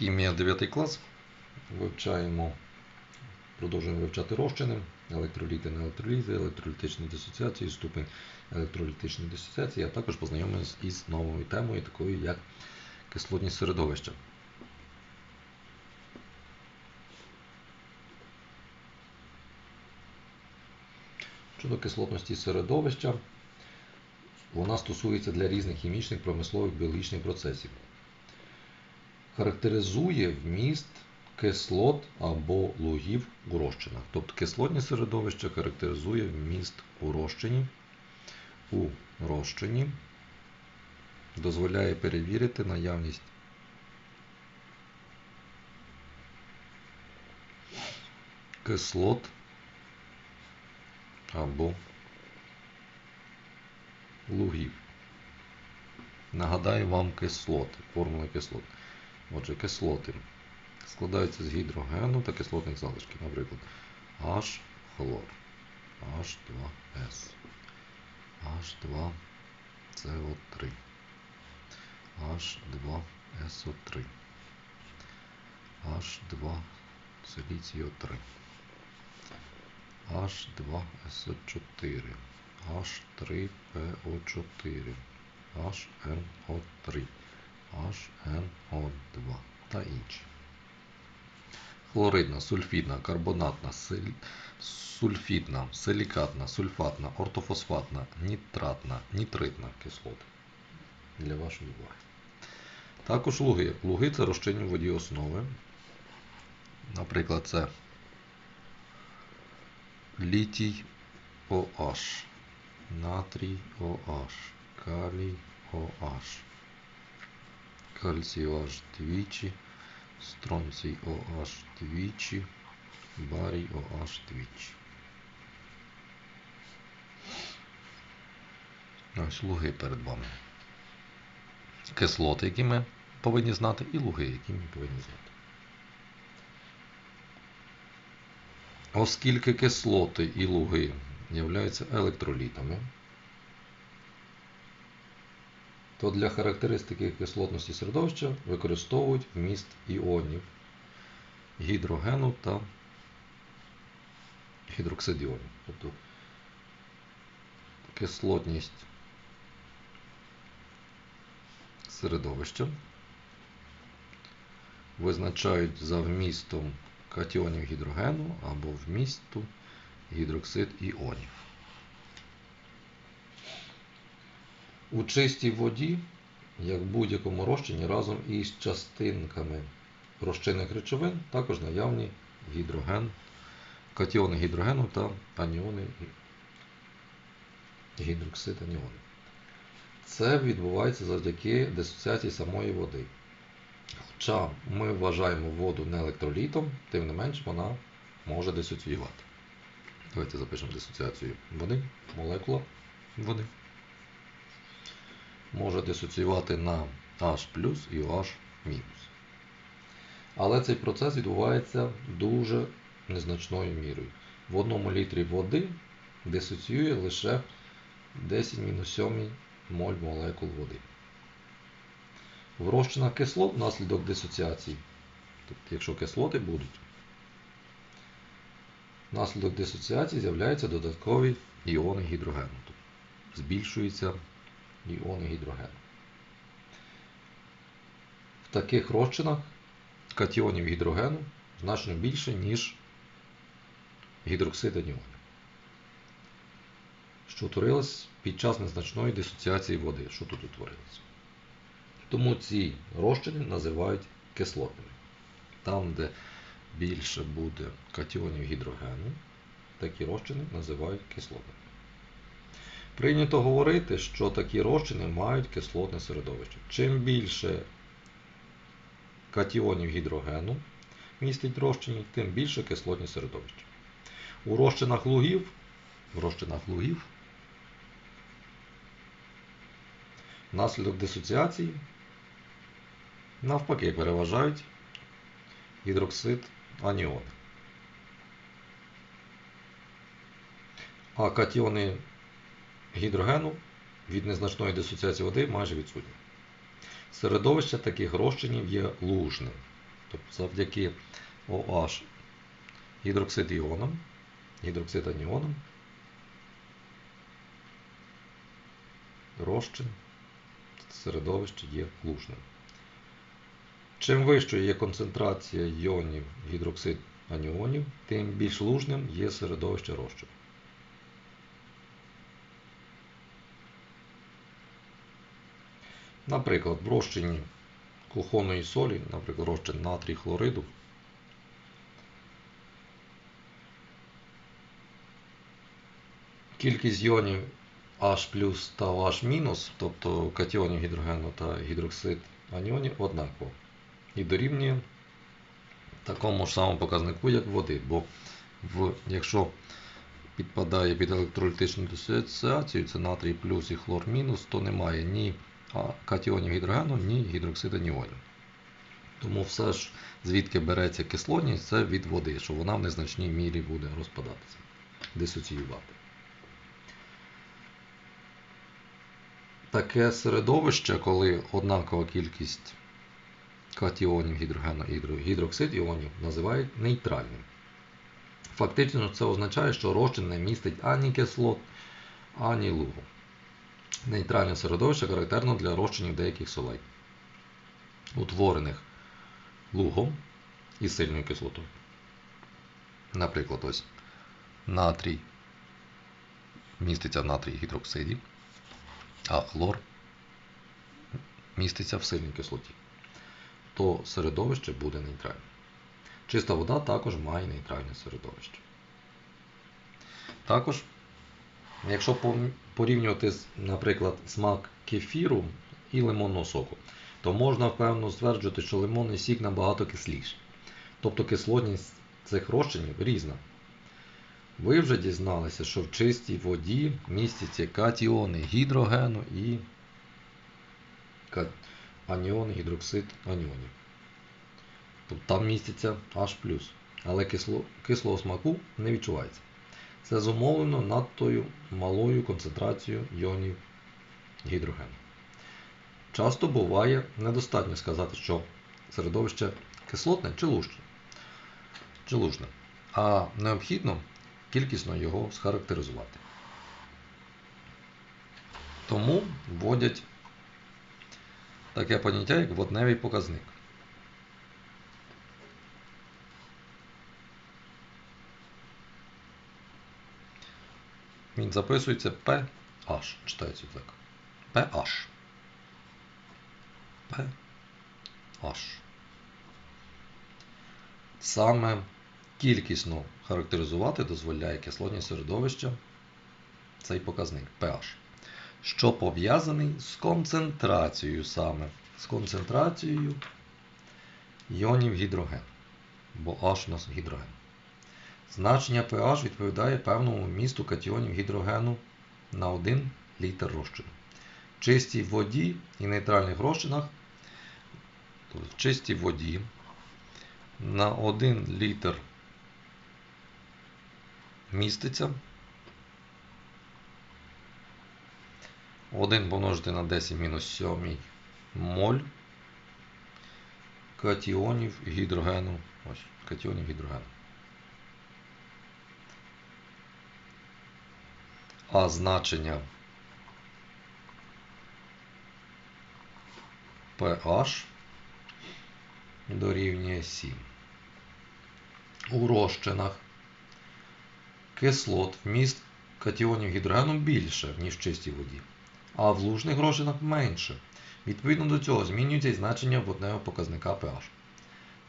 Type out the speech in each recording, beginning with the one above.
Хімія 9 клас. Вивчаємо, продовжуємо вивчати розчини, електроліти, неелектроліти, електролітичні дисоціації, ступень електролітичної дисоціації, а також познайомимось із новою темою, такою як кислотні середовища. Щодо кислотності середовища, вона стосується для різних хімічних, промислових, біологічних процесів. Характеризує вміст кислот або лугів у розчинах. Тобто кислотні середовища характеризує вміст у розчині, у розчині, дозволяє перевірити наявність кислот або лугів. Нагадаю вам кислоти, формули кислот. Отже, кислоти складаються з гідрогену та кислотних залишків. Наприклад, H хлор, H2S, H2CO3, H2SO3, H2 силіцію 3, H2SO4, H3PO4, HNO3, HNO2 та інші. Хлоридна, сульфідна, карбонатна, сульфідна, силікатна, сульфатна, ортофосфатна, нітратна, нітритна кислоти. Для вашої уваги. Також луги. Луги це розчинні в воді основи. Наприклад, це літій OH, натрій OH, калій OH, кальцій OH двічі, стронцій OH двічі, барій OH двічі. Ось луги перед вами. Кислоти, які ми повинні знати, і луги, які ми повинні знати. Оскільки кислоти і луги являються електролітами, то для характеристики кислотності середовища використовують вміст іонів гідрогену та гідроксид іонів. Тобто кислотність середовища визначають за вмістом катіонів гідрогену або вмісту гідроксид іонів. У чистій воді, як в будь-якому розчині, разом із частинками розчинних речовин також наявні гідроген, катіони гідрогену та аніони гідроксид аніони. Це відбувається завдяки дисоціації самої води. Хоча ми вважаємо воду не електролітом, тим не менш вона може дисоціювати. Давайте запишемо дисоціацію води, молекула води. Може дисоціювати на H і мінус. Але цей процес відбувається дуже незначною мірою. В одному літрі води дисоціює лише 10-7 моль молекул води. В розчинах кислот внаслідок дисоціації, тобто якщо кислоти будуть, внаслідок дисоціації з'являються додаткові іони гідрогену. Тобто збільшуються іони гідрогену. В таких розчинах катіонів гідрогену значно більше, ніж гідроксид аніонів, що утворилось під час незначної дисоціації води, що тут утворилось. Тому ці розчини називають кислотними. Там, де більше буде катіонів гідрогену, такі розчини називають кислотними. Прийнято говорити, що такі розчини мають кислотне середовище. Чим більше катіонів гідрогену містить розчині, тим більше кислотні середовище. У розчинах лугів, в розчинах лугів внаслідок дисоціації навпаки переважають гідроксид аніони. А катіони гідрогену від незначної дисоціації води майже відсутні. Середовище таких розчинів є лужним. Тобто завдяки OH гідроксид іоном, гідроксид аніоном, розчин середовище є лужним. Чим вищою є концентрація іонів гідроксид аніонів, тим більш лужним є середовище розчину. Наприклад, в розчині кухонної солі, наприклад, розчин натрій хлориду, кількість іонів H та OH-, тобто катіонів гідрогену та гідроксид аніонів однаково. І дорівнює такому ж самому показнику, як води. Бо в, якщо підпадає під електролітичну дисоціацію, це натрій плюс і хлор мінус, то немає ні катіонів гідрогену, ні гідроксид аніонів. Тому все ж, звідки береться кислотність, це від води, що вона в незначній мірі буде розпадатися, дисоціювати. Таке середовище, коли однакова кількість катіонів гідрогену і гідроксид іонів називають нейтральним. Фактично це означає, що розчин не містить ані кислот, ані лугу. Нейтральне середовище характерно для розчинів деяких солей, утворених лугом і сильною кислотою. Наприклад, ось натрій міститься в натрій гідроксиді, а хлор міститься в сильній кислоті. То середовище буде нейтральним. Чиста вода також має нейтральне середовище. Також, якщо порівнювати, наприклад, смак кефіру і лимонного соку, то можна впевнено стверджувати, що лимонний сік набагато кисліший. Тобто кислотність цих розчинів різна. Ви вже дізналися, що в чистій воді містяться катіони гідрогену і аніони, гідроксид аніонів. Там міститься H+, але кисло, кислого смаку не відчувається. Це зумовлено надтою малою концентрацією іонів гідрогену. Часто буває недостатньо сказати, що середовище кислотне чи лужне, чи лужне, а необхідно кількісно його схарактеризувати. Тому вводять таке поняття, як водневий показник. Він записується PH, читається так. PH. PH. Саме кількісно характеризувати дозволяє кислотні середовища цей показник pH, що пов'язаний з концентрацією саме, з концентрацією іонів гідроген, бо H у нас гідроген. Значення pH відповідає певному місту катіонів гідрогену на 1 літр розчину. В чистій воді і нейтральних розчинах, тобто в чистій воді на 1 літр міститься 1 помножити на 10 мінус 7 моль катіонів гідрогену. Ось, катіонів гідрогену. А значення pH дорівнює 7. У розчинах кислот вміст катіонів гідрогену більше, ніж в чистій воді, а в лужних розчинах менше. Відповідно до цього змінюється і значення водневого показника pH.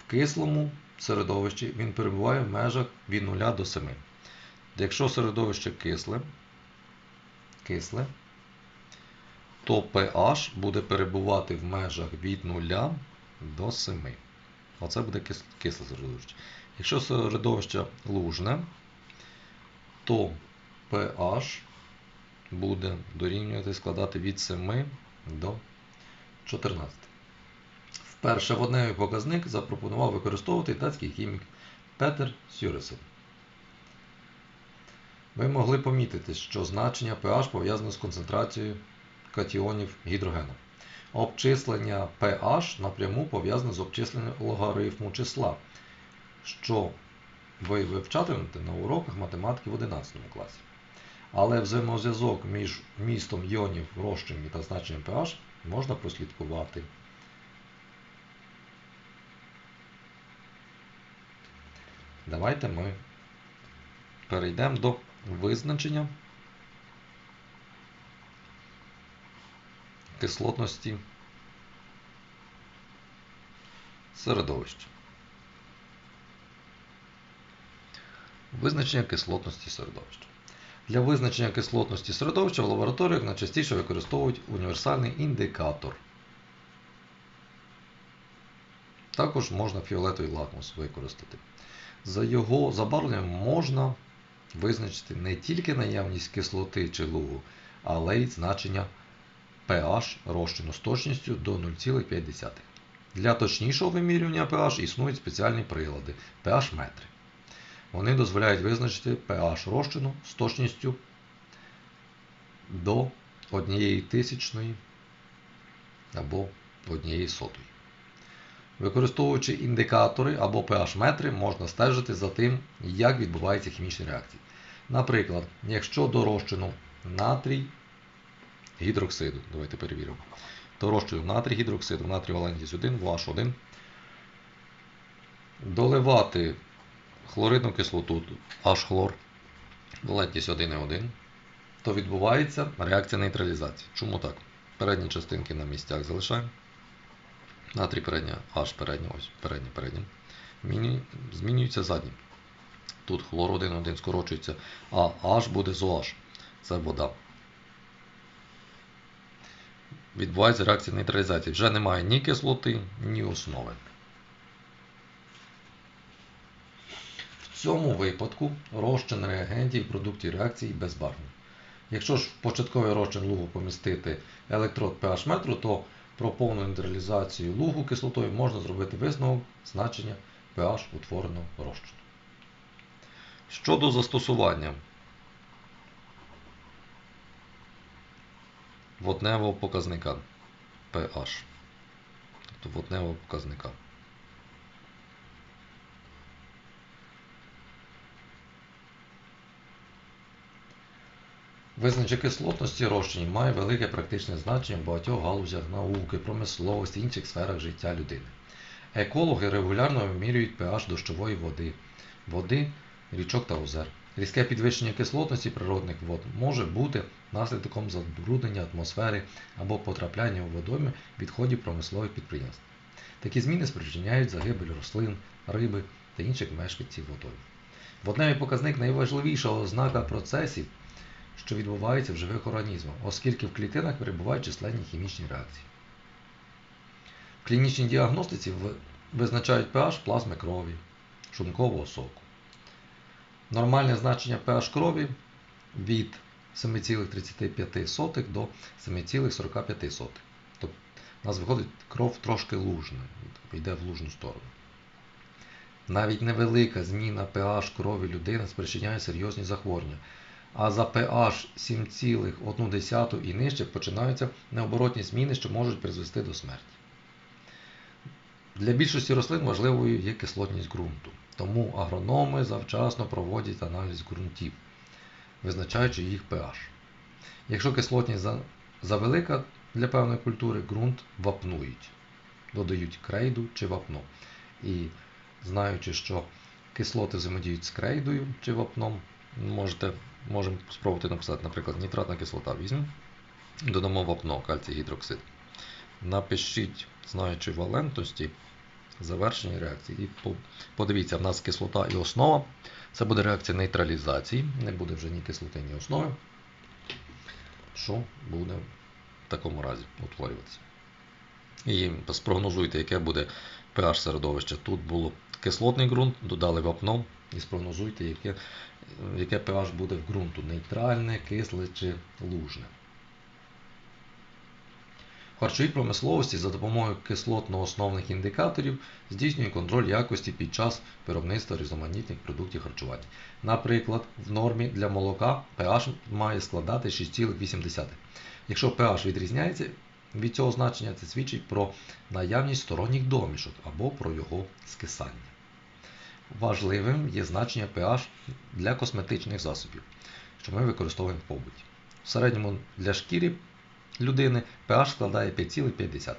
В кислому середовищі він перебуває в межах від 0 до 7. Якщо середовище кисле, кисле, то pH буде перебувати в межах від 0 до 7. Оце буде кисле середовище. Якщо середовище лужне, то pH буде дорівнювати складати від 7 до 14. Вперше водневий показник запропонував використовувати датський хімік Петер Сюресен. Ви могли помітити, що значення pH пов'язане з концентрацією катіонів гідрогену. обчислення pH напряму пов'язане з обчисленням логарифму числа, що ви вивчатимете на уроках математики в 11 класі. Але взаємозв'язок між містом іонів в розчині та значенням pH можна прослідкувати. Давайте ми перейдемо до визначення кислотності середовища. Визначення кислотності середовища. Для визначення кислотності середовища в лабораторіях найчастіше використовують універсальний індикатор. Також можна фіолетовий лакмус використати. За його забарвленням можна визначити не тільки наявність кислоти чи лугу, але й значення pH розчину з точністю до 0,5. Для точнішого вимірювання pH існують спеціальні прилади pH-метри. Вони дозволяють визначити pH розчину з точністю до 1 тисячної або 1 сотої. Використовуючи індикатори або pH-метри, можна стежити за тим, як відбуваються хімічні реакції. Наприклад, якщо до розчину натрій гідроксиду, давайте перевіримо, до розчину натрій гідроксиду, натрій валентність 1, VH1, доливати хлоридну кислоту H-хлор, валентність 1,1, то відбувається реакція нейтралізації. Чому так? Передні частинки на місцях залишаємо. Натрій передня, H передня, ось передня, передня. Змінюється задні. Тут хлор 1,1 скорочується, а H буде з. Це вода. Відбувається реакція нейтралізації. Вже немає ні кислоти, ні основи. В цьому випадку розчин реагентів і продуктів реакції безбарвний. Якщо ж в початковий розчин лугу помістити електрод pH метру, то про повну нейтралізацію лугу кислотою можна зробити висновок значення pH утвореного розчину. Щодо застосування водневого показника pH, тобто водневого показника. Визначення кислотності розчинів має велике практичне значення в багатьох галузях науки, промисловості, інших сферах життя людини. Екологи регулярно вимірюють pH дощової води, води, річок та озер. Різке підвищення кислотності природних вод може бути наслідком забруднення атмосфери або потрапляння у водойми відходів промислових підприємств. Такі зміни спричиняють загибель рослин, риби та інших мешканців водойм. Водневий показник найважливіша ознака процесів що відбувається в живих організмах, оскільки в клітинах перебувають численні хімічні реакції. В клінічній діагностиці визначають pH плазми крові, шумкового соку. Нормальне значення pH крові від 7,35 до 7,45. Тобто у нас виходить кров трошки лужна, йде в лужну сторону. Навіть невелика зміна pH крові людини спричиняє серйозні захворювання а за pH 7,1 і нижче починаються необоротні зміни, що можуть призвести до смерті. Для більшості рослин важливою є кислотність ґрунту, тому агрономи завчасно проводять аналіз ґрунтів, визначаючи їх pH. Якщо кислотність завелика для певної культури, ґрунт вапнують, додають крейду чи вапно. І знаючи, що кислоти взаємодіють з крейдою чи вапном, можете можемо спробувати написати, наприклад, нітратна кислота візьмемо, додамо вапно, кальцій гідроксид. Напишіть, знаючи валентності, завершення реакції. І подивіться, в нас кислота і основа. Це буде реакція нейтралізації, не буде вже ні кислоти, ні основи. Що буде в такому разі утворюватися? І спрогнозуйте, яке буде pH середовище. Тут було кислотний ґрунт, додали вапно і спрогнозуйте, яке яке pH буде в ґрунту нейтральне, кисле чи лужне. В харчовій промисловості за допомогою кислотно-основних індикаторів здійснює контроль якості під час виробництва різноманітних продуктів харчування. Наприклад, в нормі для молока pH має складати 6,8. Якщо pH відрізняється Від цього значення це свідчить про наявність сторонніх домішок або про його скисання. Важливим є значення pH для косметичних засобів, що ми використовуємо в побуті. В середньому для шкіри людини pH складає 5,5.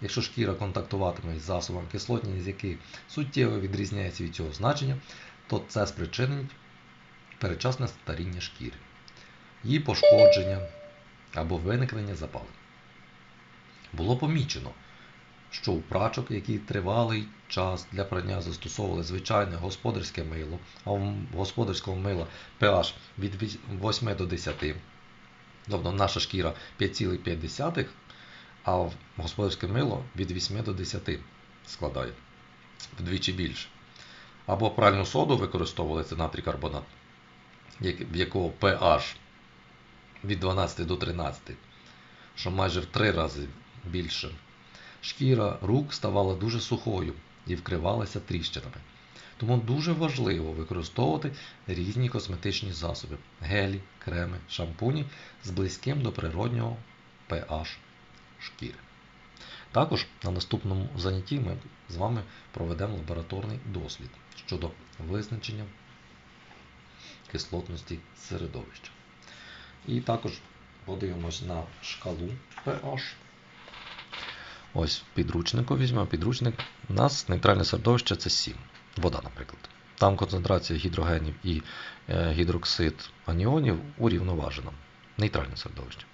Якщо шкіра контактуватиме із засобом, кислотність який суттєво відрізняється від цього значення, то це спричинить передчасне старіння шкіри, її пошкодження або виникнення запалень. Було помічено, що у прачок, які тривалий час для прання застосовували звичайне господарське мило, а в господарського мила pH від 8 до 10, тобто наша шкіра 5,5, а в господарське мило від 8 до 10 складає вдвічі більше. Або пральну соду використовували це натрій карбонат, в якого pH від 12 до 13, що майже в 3 рази більше. Шкіра рук ставала дуже сухою і вкривалася тріщинами. Тому дуже важливо використовувати різні косметичні засоби гелі, креми, шампуні з близьким до природнього pH шкіри. Також на наступному занятті ми з вами проведемо лабораторний дослід щодо визначення кислотності середовища. І також подивимось на шкалу pH. Ось підручнику візьмемо підручник. У нас нейтральне середовище це 7. Вода, наприклад. Там концентрація гідрогенів і е, гідроксид аніонів урівноважена. Нейтральне середовище.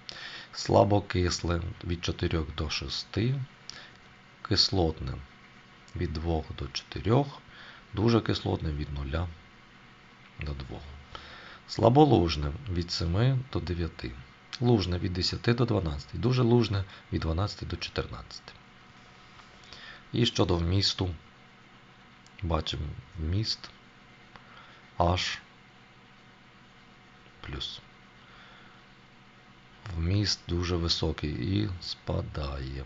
Слабокисле від 4 до 6, кислотне від 2 до 4, дуже кислотне від 0 до 2. Слаболужне від 7 до 9. Лужне від 10 до 12. Дуже лужне від 12 до 14. І щодо вмісту, бачимо вміст H плюс. Вміст дуже високий і спадає.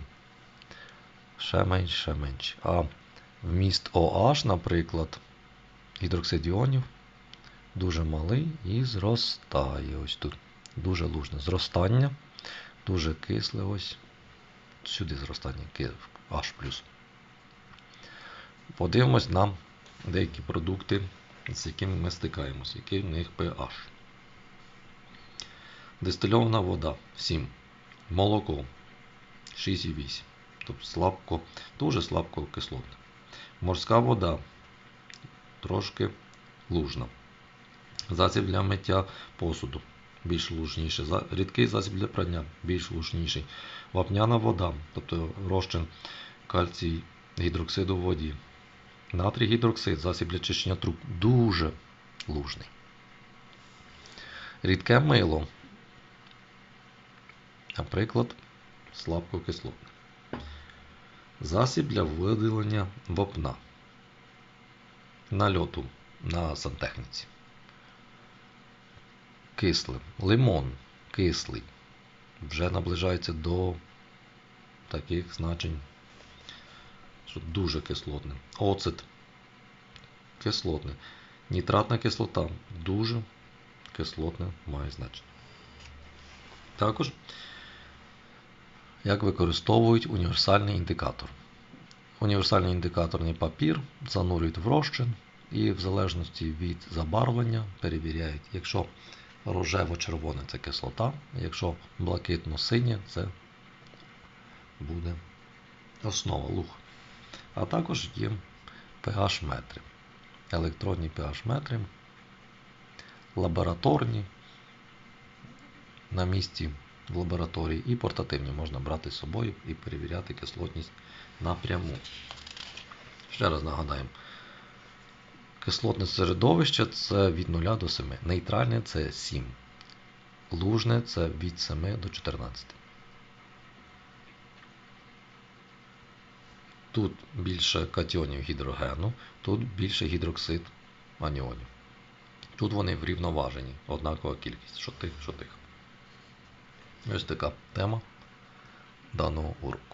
Ще менше, ще менше. А вміст OH, наприклад, гідроксид іонів дуже малий і зростає. Ось тут. Дуже лужне зростання. Дуже кисле ось. Сюди зростання H. Подивимось на деякі продукти, з якими ми стикаємося, який в них pH. Дистильована вода 7. Молоко 6,8. Тобто слабко, дуже слабко кислотна. Морська вода трошки лужна. Засіб для миття посуду більш лужніший. Рідкий засіб для прання більш лужніший. Вапняна вода, тобто розчин кальцій гідроксиду в воді. Натрій гідроксид, засіб для чищення труб дуже лужний. Рідке мило. Наприклад, слабкокислотне. Засіб для видалення вапна. Нальоту на сантехніці. Кислим. Лимон кислий. Вже наближається до таких значень, що дуже кислотне. Оцет кислотне. Нітратна кислота дуже кислотне має значення. Також, як використовують універсальний індикатор. Універсальний індикаторний папір занурюють в розчин і в залежності від забарвлення перевіряють, якщо рожево-червоне це кислота, якщо блакитно-синє це буде основа луг. А також є pH-метри, електронні pH-метри, лабораторні на місці в лабораторії і портативні можна брати з собою і перевіряти кислотність напряму. Ще раз нагадаємо. Кислотне середовище це від 0 до 7. Нейтральне це 7. Лужне це від 7 до 14. Тут більше катіонів гідрогену, тут більше гідроксид аніонів. Тут вони врівноважені, однакова кількість, що тих, що тих. Ось така тема даного уроку.